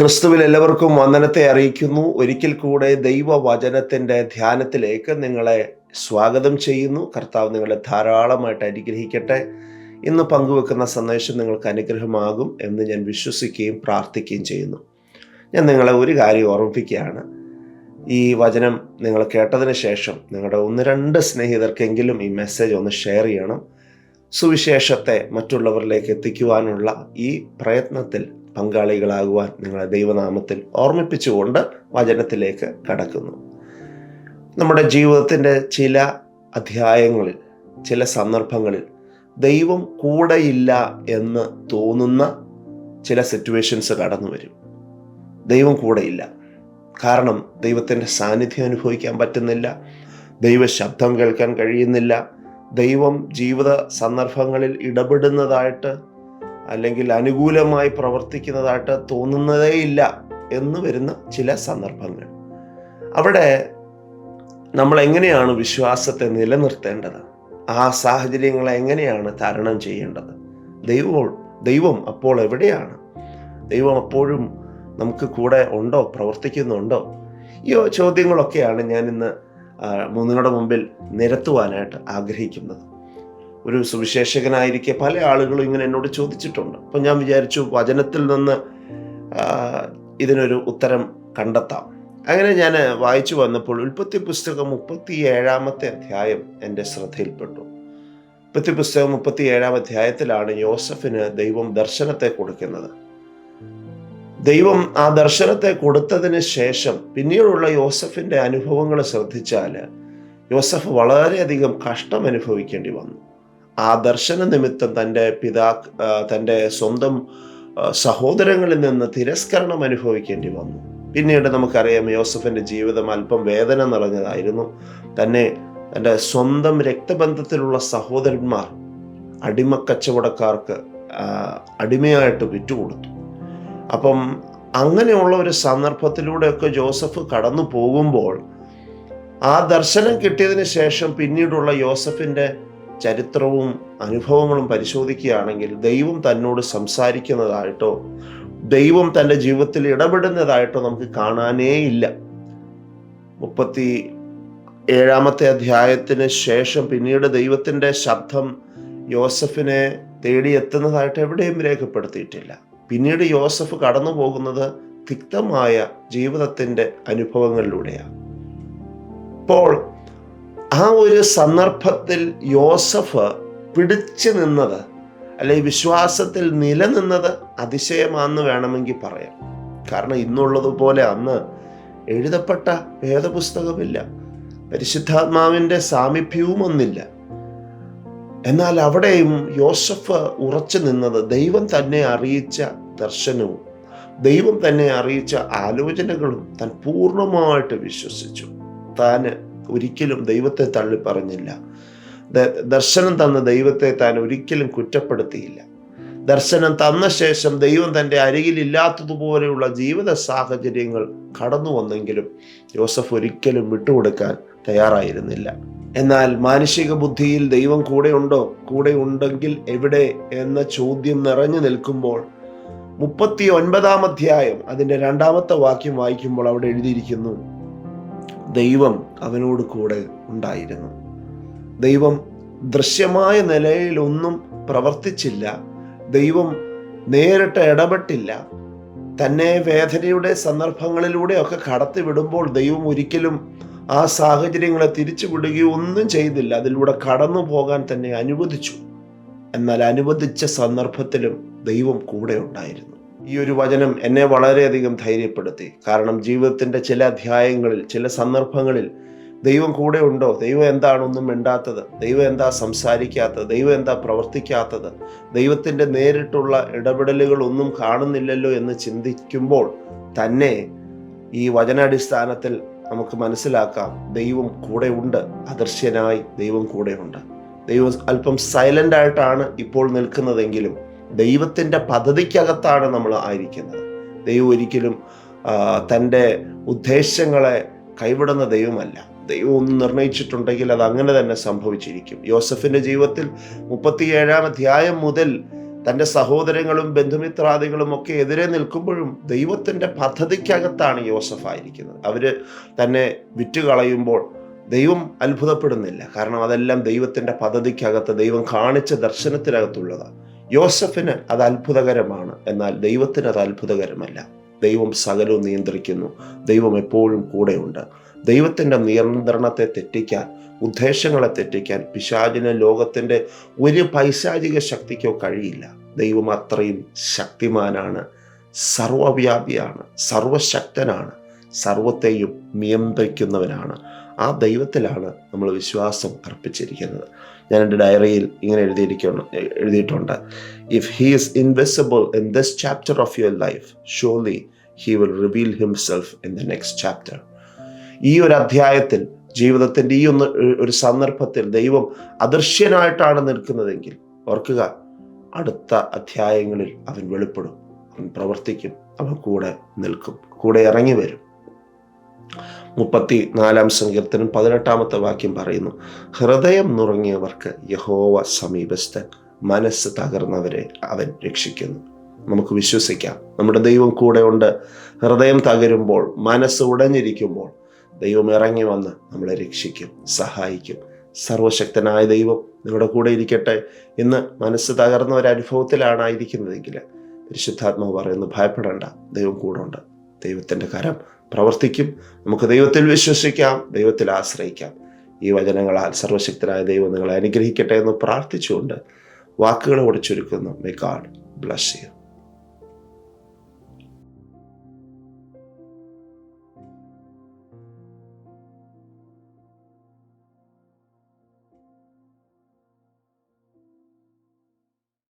ക്രിസ്തുവിൽ എല്ലാവർക്കും വന്ദനത്തെ അറിയിക്കുന്നു. ഒരിക്കൽ കൂടെ ദൈവവചനത്തിന്റെ ധ്യാനത്തിലേക്ക് നിങ്ങളെ സ്വാഗതം ചെയ്യുന്നു. കർത്താവ് നിങ്ങളെ ധാരാളമായിട്ട് അനുഗ്രഹിക്കട്ടെ. ഇന്ന് പങ്കുവെക്കുന്ന സന്ദേശം നിങ്ങൾക്ക് അനുഗ്രഹമാകും എന്ന് ഞാൻ വിശ്വസിക്കുകയും പ്രാർത്ഥിക്കുകയും ചെയ്യുന്നു. ഞാൻ നിങ്ങളെ ഒരു കാര്യം ഓർമ്മിപ്പിക്കുകയാണ്. ഈ വചനം നിങ്ങൾ കേട്ടതിന് ശേഷം നിങ്ങളുടെ ഒന്ന് രണ്ട് സ്നേഹിതർക്കെങ്കിലും ഈ മെസ്സേജ് ഒന്ന് ഷെയർ ചെയ്യണം. സുവിശേഷത്തെ മറ്റുള്ളവരിലേക്ക് എത്തിക്കുവാനുള്ള ഈ പ്രയത്നത്തിൽ പങ്കാളികളാകുവാൻ നിങ്ങളെ ദൈവനാമത്തിൽ ഓർമ്മിപ്പിച്ചുകൊണ്ട് വചനത്തിലേക്ക് കടക്കുന്നു. നമ്മുടെ ജീവിതത്തിന്റെ ചില അധ്യായങ്ങളിൽ ചില സന്ദർഭങ്ങളിൽ ദൈവം കൂടെയില്ല എന്ന് തോന്നുന്ന ചില സിറ്റുവേഷൻസ് കടന്നു വരും. ദൈവം കൂടെയില്ല. കാരണം ദൈവത്തിന്റെ സാന്നിധ്യം അനുഭവിക്കാൻ പറ്റുന്നില്ല. ദൈവ ശബ്ദം കേൾക്കാൻ കഴിയുന്നില്ല. ദൈവം ജീവിത സന്ദർഭങ്ങളിൽ ഇടപെടുന്നതായിട്ട് അല്ലെങ്കിൽ അനുകൂലമായി പ്രവർത്തിക്കുന്നതായിട്ട് തോന്നുന്നതേ ഇല്ല എന്ന് വരുന്ന ചില സന്ദർഭങ്ങൾ. അവിടെ നമ്മൾ എങ്ങനെയാണ് വിശ്വാസത്തെ നിലനിർത്തേണ്ടത്? ആ സാഹചര്യങ്ങളെ എങ്ങനെയാണ് തരണം ചെയ്യേണ്ടത്? ദൈവം ദൈവം അപ്പോൾ എവിടെയാണ്? ദൈവം അപ്പോഴും നമുക്ക് കൂടെ ഉണ്ടോ? പ്രവർത്തിക്കുന്നുണ്ടോ? ഈ ചോദ്യങ്ങളൊക്കെയാണ് ഞാൻ ഇന്ന് നിങ്ങളുടെ മുമ്പിൽ നിരത്തുവാനായിട്ട് ആഗ്രഹിക്കുന്നത്. ഒരു സുവിശേഷകനായിരിക്കെ പല ആളുകളും ഇങ്ങനെ എന്നോട് ചോദിച്ചിട്ടുണ്ട്. അപ്പം ഞാൻ വിചാരിച്ചു വചനത്തിൽ നിന്ന് ഇതിനൊരു ഉത്തരം കണ്ടെത്താം. അങ്ങനെ ഞാൻ വായിച്ചു വന്നപ്പോൾ ഉൽപ്പത്തി പുസ്തകം മുപ്പത്തി ഏഴാമത്തെ അധ്യായം എന്റെ ശ്രദ്ധയിൽപ്പെട്ടു. ഉൽപ്പത്തി പുസ്തകം മുപ്പത്തി ഏഴാം അധ്യായത്തിലാണ് യോസഫിന് ദൈവം ദർശനത്തെ കൊടുക്കുന്നത്. ദൈവം ആ ദർശനത്തെ കൊടുത്തതിന് ശേഷം പിന്നീടുള്ള യോസഫിന്റെ അനുഭവങ്ങൾ ശ്രദ്ധിച്ചാൽ യോസഫ് വളരെയധികം കഷ്ടം അനുഭവിക്കേണ്ടി വന്നു. ആ ദർശന നിമിത്തം തന്റെ പിതാ തന്റെ സ്വന്തം സഹോദരങ്ങളിൽ നിന്ന് തിരസ്കരണം അനുഭവിക്കേണ്ടി വന്നു. പിന്നീട് നമുക്കറിയാം യോസഫിന്റെ ജീവിതം അല്പം വേദന നിറഞ്ഞതായിരുന്നു. തന്നെ തന്റെ സ്വന്തം രക്തബന്ധത്തിലുള്ള സഹോദരന്മാർ അടിമക്കച്ചവടക്കാർക്ക് അടിമയായിട്ട് വിറ്റുകൊടുത്തു. അപ്പം അങ്ങനെയുള്ള ഒരു സന്ദർഭത്തിലൂടെയൊക്കെ ജോസഫ് കടന്നു പോകുമ്പോൾ ആ ദർശനം കിട്ടിയതിന് ശേഷം പിന്നീടുള്ള യോസഫിന്റെ ചരിത്രവും അനുഭവങ്ങളും പരിശോധിക്കുകയാണെങ്കിൽ ദൈവം തന്നോട് സംസാരിക്കുന്നതായിട്ടോ ദൈവം തന്റെ ജീവിതത്തിൽ ഇടപെടുന്നതായിട്ടോ നമുക്ക് കാണാനേ ഇല്ല. മുപ്പത്തി ഏഴാമത്തെ അധ്യായത്തിന് ശേഷം പിന്നീട് ദൈവത്തിന്റെ ശബ്ദം യോസഫിനെ തേടി എത്തുന്നതായിട്ട് എവിടെയും രേഖപ്പെടുത്തിയിട്ടില്ല. പിന്നീട് യോസഫ് കടന്നു പോകുന്നത് തിക്തമായ ജീവിതത്തിന്റെ അനുഭവങ്ങളിലൂടെയാണ്. അപ്പോൾ ആ ഒരു സന്ദർഭത്തിൽ യോസഫ് പിടിച്ചു നിന്നത് അല്ലെ വിശ്വാസത്തിൽ നിലനിന്നത് അതിശയമാണെന്ന് വേണമെങ്കിൽ പറയാം. കാരണം ഇന്നുള്ളതുപോലെ അന്ന് എഴുതപ്പെട്ട വേദപുസ്തകമില്ല. പരിശുദ്ധാത്മാവിന്റെ സാമീപ്യവും ഒന്നില്ല എന്നാൽ അവിടെയും യോസഫ് ഉറച്ചു നിന്നത് ദൈവം തന്നെ അറിയിച്ച ദർശനവും ദൈവം തന്നെ അറിയിച്ച ആലോചനകളും താൻ പൂർണമായിട്ട് വിശ്വസിച്ചു. താൻ ഒരിക്കലും ദൈവത്തെ തള്ളി പറഞ്ഞില്ല ദർശനം തന്ന ദൈവത്തെ താൻ ഒരിക്കലും കുറ്റപ്പെടുത്തിയില്ല. ദർശനം തന്ന ശേഷം ദൈവം തന്റെ അരികിലില്ലാത്തതുപോലെയുള്ള ജീവിത സാഹചര്യങ്ങൾ കടന്നു വന്നെങ്കിലും ജോസഫ് ഒരിക്കലും വിട്ടുകൊടുക്കാൻ തയ്യാറായിരുന്നില്ല. എന്നാൽ മാനുഷിക ബുദ്ധിയിൽ ദൈവം കൂടെ ഉണ്ടോ? കൂടെ ഉണ്ടെങ്കിൽ എവിടെ? എന്ന ചോദ്യം നിറഞ്ഞു നിൽക്കുമ്പോൾ മുപ്പത്തി ഒൻപതാം അധ്യായം അതിന്റെ രണ്ടാമത്തെ വാക്യം വായിക്കുമ്പോൾ അവിടെ എഴുതിയിരിക്കുന്നു ദൈവം അവനോട് കൂടെ ഉണ്ടായിരുന്നു. ദൈവം ദൃശ്യമായ നിലയിലൊന്നും പ്രവർത്തിച്ചില്ല. ദൈവം നേരിട്ട് ഇടപെട്ടില്ല. തന്നെ വേദനയുടെ സന്ദർഭങ്ങളിലൂടെയൊക്കെ കടത്തി വിടുമ്പോൾ ദൈവം ഒരിക്കലും ആ സാഹചര്യങ്ങളെ തിരിച്ചു വിടുകയോ ഒന്നും ചെയ്തില്ല. അതിലൂടെ കടന്നു പോകാൻ തന്നെ അനുവദിച്ചു. എന്നാൽ അനുവദിച്ച സന്ദർഭത്തിലും ദൈവം കൂടെ ഉണ്ടായിരുന്നു. ഈ ഒരു വചനം എന്നെ വളരെയധികം ധൈര്യപ്പെടുത്തി. കാരണം ജീവിതത്തിന്റെ ചില അധ്യായങ്ങളിൽ ചില സന്ദർഭങ്ങളിൽ ദൈവം കൂടെ ഉണ്ടോ? ദൈവം എന്താണൊന്നും മിണ്ടാത്തത്? ദൈവം എന്താ സംസാരിക്കാത്തത്? ദൈവം എന്താ പ്രവർത്തിക്കാത്തത്? ദൈവത്തിന്റെ നേരിട്ടുള്ള ഇടപെടലുകൾ ഒന്നും കാണുന്നില്ലല്ലോ എന്ന് ചിന്തിക്കുമ്പോൾ തന്നെ ഈ വചനാടിസ്ഥാനത്തിൽ നമുക്ക് മനസ്സിലാക്കാം ദൈവം കൂടെ ഉണ്ട് അദൃശ്യനായി ദൈവം കൂടെ ഉണ്ട്. ദൈവം അല്പം സൈലന്റ് ആയിട്ടാണ് ഇപ്പോൾ നിൽക്കുന്നതെങ്കിലും ദൈവത്തിന്റെ പദ്ധതിക്കകത്താണ് നമ്മൾ ആയിരിക്കുന്നത്. ദൈവം ഒരിക്കലും തന്റെ ഉദ്ദേശങ്ങളെ കൈവിടുന്ന ദൈവമല്ല. ദൈവം ഒന്ന് നിർണയിച്ചിട്ടുണ്ടെങ്കിൽ അത് അങ്ങനെ തന്നെ സംഭവിച്ചിരിക്കും. യോസഫിന്റെ ജീവിതത്തിൽ മുപ്പത്തിയേഴാം അധ്യായം മുതൽ തന്റെ സഹോദരങ്ങളും ബന്ധുമിത്രാദികളും ഒക്കെ എതിരെ നിൽക്കുമ്പോഴും ദൈവത്തിന്റെ പദ്ധതിക്കകത്താണ് യോസഫ് ആയിരിക്കുന്നത്. അവർ തന്നെ വിറ്റുകളയുമ്പോൾ ദൈവം അത്ഭുതപ്പെടുന്നില്ല. കാരണം അതെല്ലാം ദൈവത്തിന്റെ പദ്ധതിക്കകത്ത് ദൈവം കാണിച്ച ദർശനത്തിനകത്തുള്ളതാണ്. യോസഫിന് അത് അത്ഭുതകരമാണ്. എന്നാൽ ദൈവത്തിന് അത് അത്ഭുതകരമല്ല. ദൈവം സകലവും നിയന്ത്രിക്കുന്നു. ദൈവം എപ്പോഴും കൂടെയുണ്ട്. ദൈവത്തിന്റെ നിയന്ത്രണത്തെ തെറ്റിക്കാൻ ഉദ്ദേശങ്ങളെ തെറ്റിക്കാൻ പിശാചിന് ലോകത്തിന്റെ ഒരു പൈശാചിക ശക്തിക്കോ കഴിയില്ല. ദൈവം അത്രയും ശക്തിമാനാണ്. സർവവ്യാപിയാണ്. സർവശക്തനാണ്. സർവത്തെയും നിയന്ത്രിക്കുന്നവനാണ്. ആ ദൈവത്തിലാണ് നമ്മൾ വിശ്വാസം അർപ്പിച്ചിരിക്കുന്നത്. ഞാൻ എന്റെ ഡയറിയിൽ ഇങ്ങനെ എഴുതിയിരിക്കുന്നു എഴുതിയിട്ടുണ്ട്. If he is invisible in this chapter of your life surely he will reveal himself in the next chapter ഈ ഒരു അധ്യായത്തിൽ ജീവിതത്തിന്റെ ഈ ഒന്ന് ഒരു സന്ദർഭത്തിൽ ദൈവം അദൃശ്യനായിട്ടാണ് നിൽക്കുന്നതെങ്കിൽ ഓർക്കുക അടുത്ത അധ്യായങ്ങളിൽ അവൻ വെളിപ്പെടും അവൻ പ്രവർത്തിക്കും അവൻ കൂടെ നിൽക്കും കൂടെ ഇറങ്ങി വരും. മുപ്പത്തി നാലാം സങ്കീർത്തനം പതിനെട്ടാമത്തെ വാക്യം പറയുന്നു ഹൃദയം നുറങ്ങിയവർക്ക് യഹോവ സമീപസ്ഥൻ മനസ്സ് തകർന്നവരെ അവൻ രക്ഷിക്കുന്നു. നമുക്ക് വിശ്വസിക്കാം നമ്മുടെ ദൈവം കൂടെ ഉണ്ട്. ഹൃദയം തകരുമ്പോൾ മനസ്സ് ഉടഞ്ഞിരിക്കുമ്പോൾ ദൈവം ഇറങ്ങി വന്ന് നമ്മളെ രക്ഷിക്കും സഹായിക്കും. സർവശക്തനായ ദൈവം നിങ്ങളുടെ കൂടെ ഇരിക്കട്ടെ ഇന്ന് മനസ്സ് തകർന്ന ഒരു അനുഭവത്തിലാണ് ആയിരിക്കുന്നതെങ്കിൽ പരിശുദ്ധാത്മാവ് പറയുന്നു ഭയപ്പെടേണ്ട ദൈവം കൂടെ ഉണ്ട്. ദൈവത്തിന്റെ കരം പ്രവർത്തിക്കും. നമുക്ക് ദൈവത്തിൽ വിശ്വസിക്കാം ദൈവത്തിൽ ആശ്രയിക്കാം. ഈ വചനങ്ങളാൽ സർവശക്തരായ ദൈവം നിങ്ങളെ അനുഗ്രഹിക്കട്ടെ എന്ന് പ്രാർത്ഥിച്ചുകൊണ്ട് വാക്കുകളോട് ചുരുക്കുന്നു. May god bless you